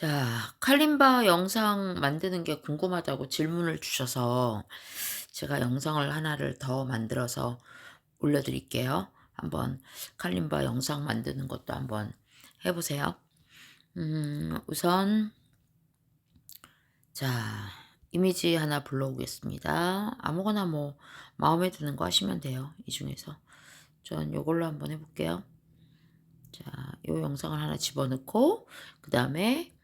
자, 칼림바 영상 만드는 게 궁금하다고 질문을 주셔서 제가 영상을 하나를 더 만들어서 올려드릴게요. 한번 칼림바 영상 만드는 것도 한번 해보세요. 음, 우선 자, 이미지 하나 불러오겠습니다. 아무거나 뭐 마음에 드는 거 하시면 돼요. 이 중에서. 전 요걸로 한번 해볼게요. 자, 요 영상을 하나 집어넣고 그 다음에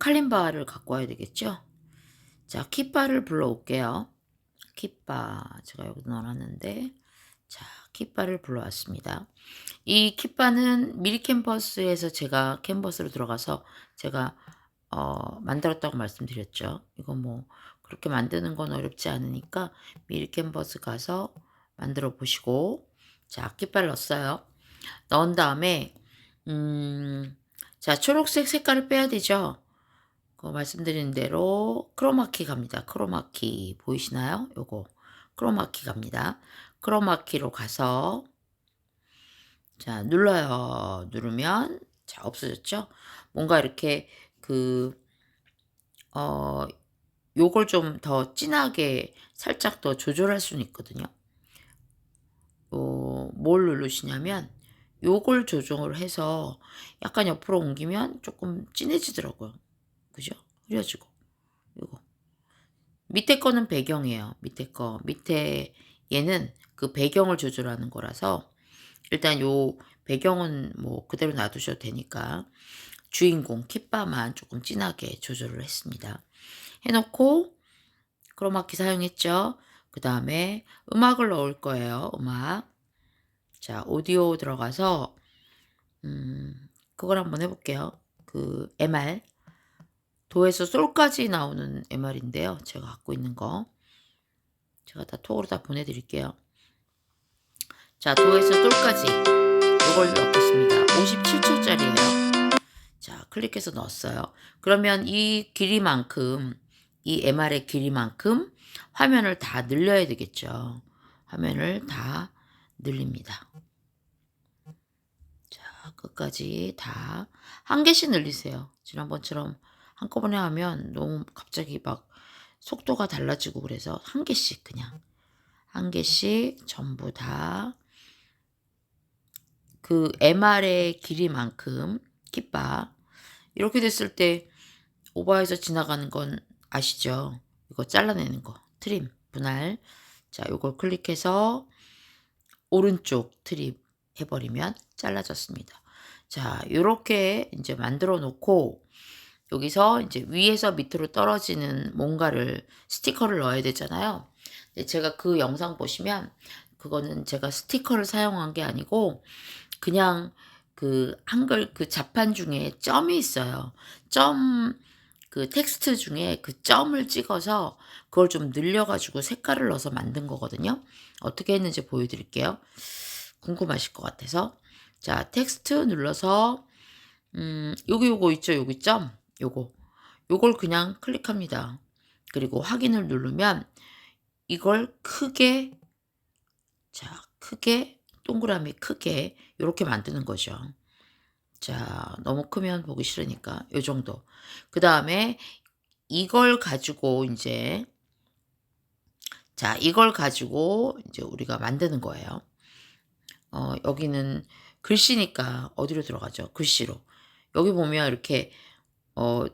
칼림바를 갖고 와야 되겠죠? 자, 키바를 불러올게요. 키바 제가 여기 넣어놨는데 자, 키바를 불러왔습니다. 이 키바는 미리 캔버스에서 제가 캔버스로 들어가서 제가 어, 만들었다고 말씀드렸죠. 이거 뭐 그렇게 만드는 건 어렵지 않으니까 미리 캔버스 가서 만들어 보시고 자, 키바를 넣었어요. 넣은 다음에 음, 자, 초록색 색깔을 빼야 되죠. 그 말씀드린 대로 크로마키 갑니다. 크로마키 보이시나요? 요거 크로마키 갑니다. 크로마키로 가서 자 눌러요. 누르면 자 없어졌죠? 뭔가 이렇게 그 어 요걸 좀 더 진하게 살짝 더 조절할 수는 있거든요. 어, 뭘 누르시냐면 요걸 조정을 해서 약간 옆으로 옮기면 조금 진해지더라고요. 그죠? 흐려지고 이거 밑에 거는 배경이에요. 밑에 거 밑에 얘는 그 배경을 조절하는 거라서 일단 요 배경은 뭐 그대로 놔두셔도 되니까 주인공 kit바만 조금 진하게 조절을 했습니다. 해놓고 크로마키 사용했죠. 그 다음에 음악을 넣을 거예요. 음악. 자, 오디오 들어가서 음, 그걸 한번 해볼게요. 그 MR 도에서 솔까지 나오는 MR인데요. 제가 갖고 있는 거. 제가 다 톡으로 다 보내드릴게요. 자, 도에서 솔까지 이걸 넣겠습니다. 57초짜리예요. 자, 클릭해서 넣었어요. 그러면 이 길이만큼 이 MR의 길이만큼 화면을 다 늘려야 되겠죠. 화면을 다 늘립니다. 자, 끝까지 다 한 개씩 늘리세요. 지난번처럼 한꺼번에 하면 너무 갑자기 막 속도가 달라지고 그래서 한 개씩 그냥 한 개씩 전부 다 그 MR의 길이만큼 깃바 이렇게 됐을 때 오버해서 지나가는 건 아시죠? 이거 잘라내는 거 트림 분할 자 요걸 클릭해서 오른쪽 트림 해버리면 잘라졌습니다. 자 요렇게 이제 만들어 놓고 여기서 이제 위에서 밑으로 떨어지는 뭔가를 스티커를 넣어야 되잖아요. 제가 그 영상 보시면 그거는 제가 스티커를 사용한 게 아니고 그냥 그 한글 그 자판 중에 점이 있어요. 점 그 텍스트 중에 그 점을 찍어서 그걸 좀 늘려가지고 색깔을 넣어서 만든 거거든요. 어떻게 했는지 보여드릴게요. 궁금하실 것 같아서. 자, 텍스트 눌러서, 음, 여기 요거 있죠? 여기 점. 요거. 요걸 그냥 클릭합니다. 그리고 확인을 누르면 이걸 크게 자, 크게 동그라미 크게 이렇게 만드는 거죠. 자, 너무 크면 보기 싫으니까 요 정도. 그 다음에 이걸 가지고 이제 자, 이걸 가지고 이제 우리가 만드는 거예요. 어, 여기는 글씨니까 어디로 들어가죠? 글씨로. 여기 보면 이렇게 어,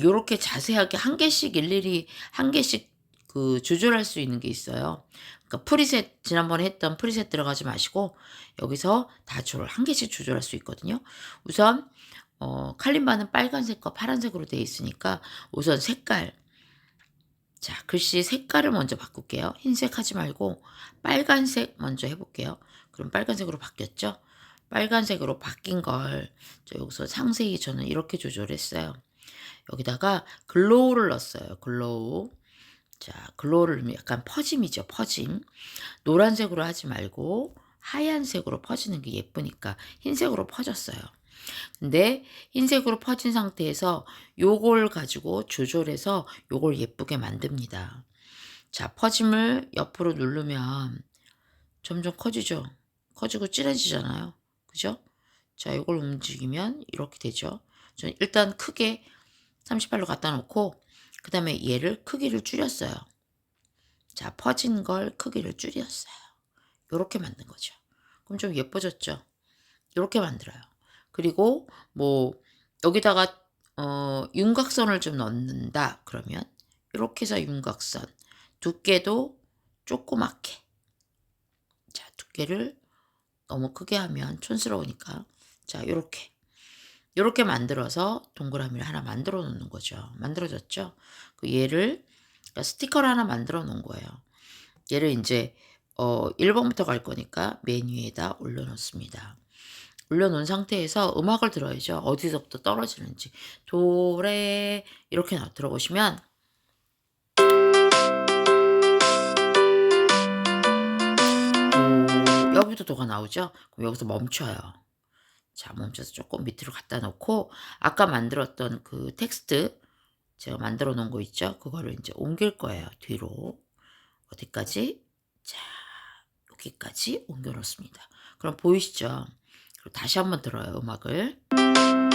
요렇게 자세하게 한 개씩 일일이 한 개씩 그 조절할 수 있는 게 있어요. 그러니까 프리셋 지난번에 했던 프리셋 들어가지 마시고 여기서 다 조절 한 개씩 조절할 수 있거든요. 우선 어, 칼림바는 빨간색과 파란색으로 되어 있으니까 우선 색깔 자 글씨 색깔을 먼저 바꿀게요. 흰색 하지 말고 빨간색 먼저 해볼게요. 그럼 빨간색으로 바뀌었죠? 빨간색으로 바뀐 걸 여기서 상세히 저는 이렇게 조절했어요. 여기다가 글로우를 넣었어요. 글로우. 자, 글로우를 약간 퍼짐이죠. 퍼짐. 노란색으로 하지 말고 하얀색으로 퍼지는 게 예쁘니까 흰색으로 퍼졌어요. 근데 흰색으로 퍼진 상태에서 요걸 가지고 조절해서 요걸 예쁘게 만듭니다. 자, 퍼짐을 옆으로 누르면 점점 커지죠. 커지고 진해지잖아요. 그죠? 자, 이걸 움직이면 이렇게 되죠. 저 일단 크게 38로 갖다 놓고 그 다음에 얘를 크기를 줄였어요. 자, 퍼진 걸 크기를 줄였어요. 요렇게 만든 거죠. 그럼 좀 예뻐졌죠? 요렇게 만들어요. 그리고 뭐 여기다가 어, 윤곽선을 좀 넣는다 그러면 이렇게 해서 윤곽선 두께도 조그맣게 자 두께를 너무 크게 하면 촌스러우니까. 자 이렇게. 이렇게 만들어서 동그라미를 하나 만들어 놓는 거죠. 만들어졌죠? 그 얘를 그러니까 스티커를 하나 만들어 놓은 거예요. 얘를 이제 어 1번부터 갈 거니까 메뉴에다 올려 놓습니다. 올려놓은 상태에서 음악을 들어야죠. 어디서부터 떨어지는지. 도레 이렇게 나 들어보시면 도 여기부터 도가 나오죠. 그럼 여기서 멈춰요. 자 멈춰서 조금 밑으로 갖다 놓고 아까 만들었던 그 텍스트 제가 만들어 놓은 거 있죠. 그거를 이제 옮길 거예요. 뒤로 어디까지? 자 여기까지 옮겨 놓습니다. 그럼 보이시죠? 그리고 다시 한번 들어요, 음악을.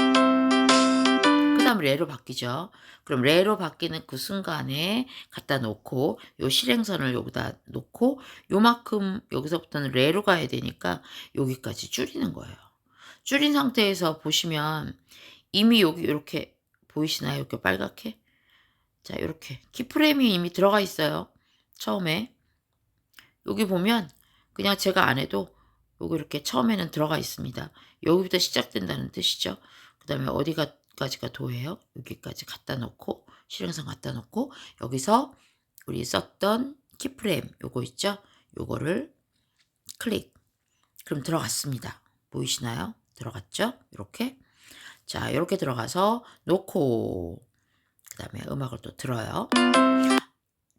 그 다음 레로 바뀌죠. 그럼 레로 바뀌는 그 순간에 갖다 놓고 요 실행선을 여기다 놓고 요만큼 여기서부터는 레로 가야 되니까 여기까지 줄이는 거예요. 줄인 상태에서 보시면 이미 여기 이렇게 보이시나요? 이렇게 빨갛게? 자, 이렇게 키프레임이 이미 들어가 있어요. 처음에 여기 보면 그냥 제가 안 해도 요거 이렇게 처음에는 들어가 있습니다. 여기부터 시작된다는 뜻이죠. 그 다음에 어디 까지가 도예요? 여기까지 갖다 놓고 실행선 갖다 놓고 여기서 우리 썼던 키프레임 요거 있죠? 요거를 클릭 그럼 들어갔습니다. 보이시나요? 들어갔죠? 이렇게 자 이렇게 들어가서 놓고 그 다음에 음악을 또 들어요.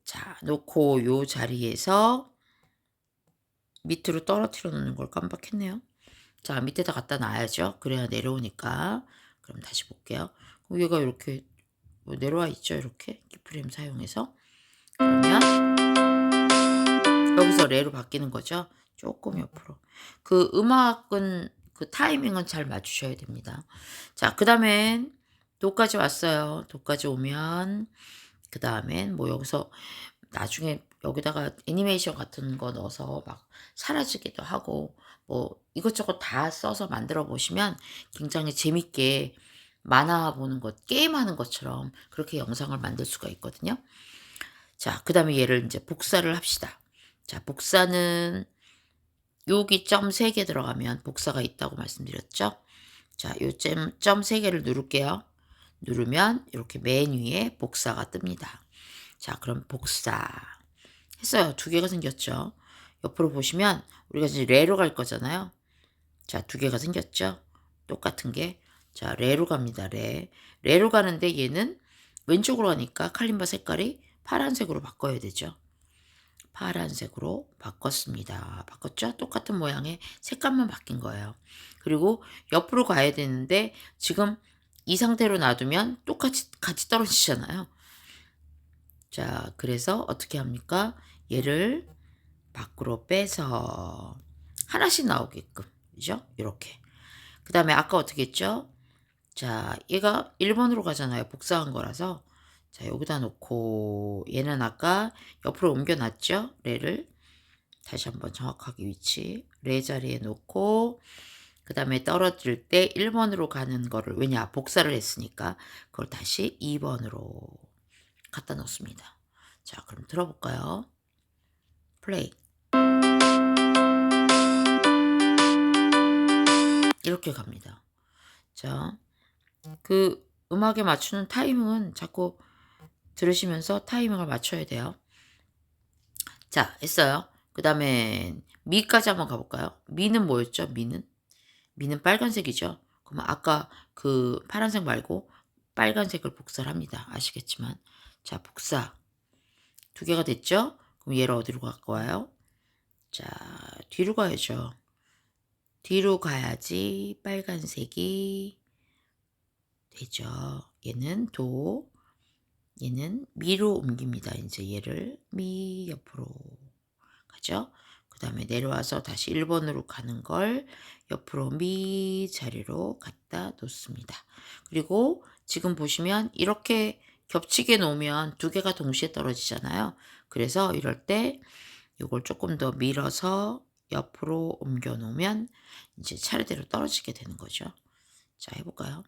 자 놓고 요 자리에서 밑으로 떨어뜨려 놓는 걸 깜빡했네요. 자, 밑에다 갖다 놔야죠. 그래야 내려오니까. 그럼 다시 볼게요. 얘가 이렇게 뭐 내려와 있죠. 이렇게 키프레임 사용해서. 그러면 여기서 레로 바뀌는 거죠. 조금 옆으로. 그 음악은 그 타이밍은 잘 맞추셔야 됩니다. 자, 그 다음엔 도까지 왔어요. 도까지 오면 그 다음엔 뭐 여기서 나중에 여기다가 애니메이션 같은 거 넣어서 막 사라지기도 하고 뭐 이것저것 다 써서 만들어 보시면 굉장히 재밌게 만화 보는 것, 게임하는 것처럼 그렇게 영상을 만들 수가 있거든요. 자, 그 다음에 얘를 이제 복사를 합시다. 자, 복사는 여기 점 3개 들어가면 복사가 있다고 말씀드렸죠. 자, 요 점, 점 3개를 누를게요. 누르면 이렇게 맨 위에 복사가 뜹니다. 자, 그럼 복사. 했어요. 두 개가 생겼죠. 옆으로 보시면 우리가 이제 레로 갈 거잖아요. 자, 두 개가 생겼죠. 똑같은 게. 자, 레로 갑니다. 레. 레로 가는데 얘는 왼쪽으로 가니까 칼림바 색깔이 파란색으로 바꿔야 되죠. 파란색으로 바꿨습니다. 바꿨죠? 똑같은 모양의 색감만 바뀐 거예요. 그리고 옆으로 가야 되는데 지금 이 상태로 놔두면 똑같이 같이 떨어지잖아요. 자, 그래서 어떻게 합니까? 얘를 밖으로 빼서 하나씩 나오게끔 그죠? 이렇게. 그 다음에 아까 어떻게 했죠? 자 얘가 1번으로 가잖아요. 복사한 거라서. 자 여기다 놓고 얘는 아까 옆으로 옮겨놨죠? 레를. 다시 한번 정확하게 위치. 레 자리에 놓고 그 다음에 떨어질 때 1번으로 가는 거를 왜냐 복사를 했으니까 그걸 다시 2번으로 갖다 놓습니다. 자 그럼 들어볼까요? 플레이. 이렇게 갑니다. 자, 그 음악에 맞추는 타이밍은 자꾸 들으시면서 타이밍을 맞춰야 돼요. 자, 했어요. 그 다음에 미까지 한번 가볼까요? 미는 뭐였죠? 미는? 미는 빨간색이죠. 그러면 아까 그 파란색 말고 빨간색을 복사를 합니다. 아시겠지만. 자, 복사. 두 개가 됐죠? 그럼 얘를 어디로 갖고 와요? 자, 뒤로 가야죠. 뒤로 가야지 빨간색이 되죠. 얘는 도, 얘는 미로 옮깁니다. 이제 얘를 미 옆으로 가죠. 그 그다음에 내려와서 다시 1번으로 가는 걸 옆으로 미 자리로 갖다 놓습니다. 그리고 지금 보시면 이렇게 겹치게 놓으면 두 개가 동시에 떨어지잖아요. 그래서 이럴 때 이걸 조금 더 밀어서 옆으로 옮겨 놓으면 이제 차례대로 떨어지게 되는 거죠. 자, 해볼까요?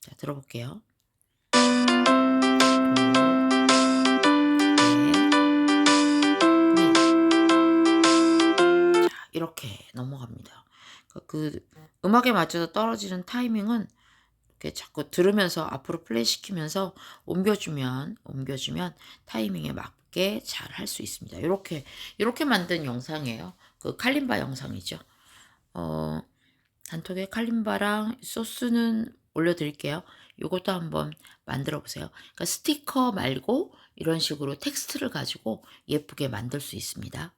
자, 들어볼게요. 네. 자, 이렇게 넘어갑니다. 그- 그 음악에 맞춰서 떨어지는 타이밍은 이렇게 자꾸 들으면서 앞으로 플레이 시키면서 옮겨주면 옮겨주면 타이밍에 맞게 잘 할 수 있습니다. 이렇게 이렇게 만든 영상이에요. 그 칼림바 영상이죠. 어, 단톡에 칼림바랑 소스는 올려드릴게요. 이것도 한번 만들어 보세요. 그러니까 스티커 말고 이런 식으로 텍스트를 가지고 예쁘게 만들 수 있습니다.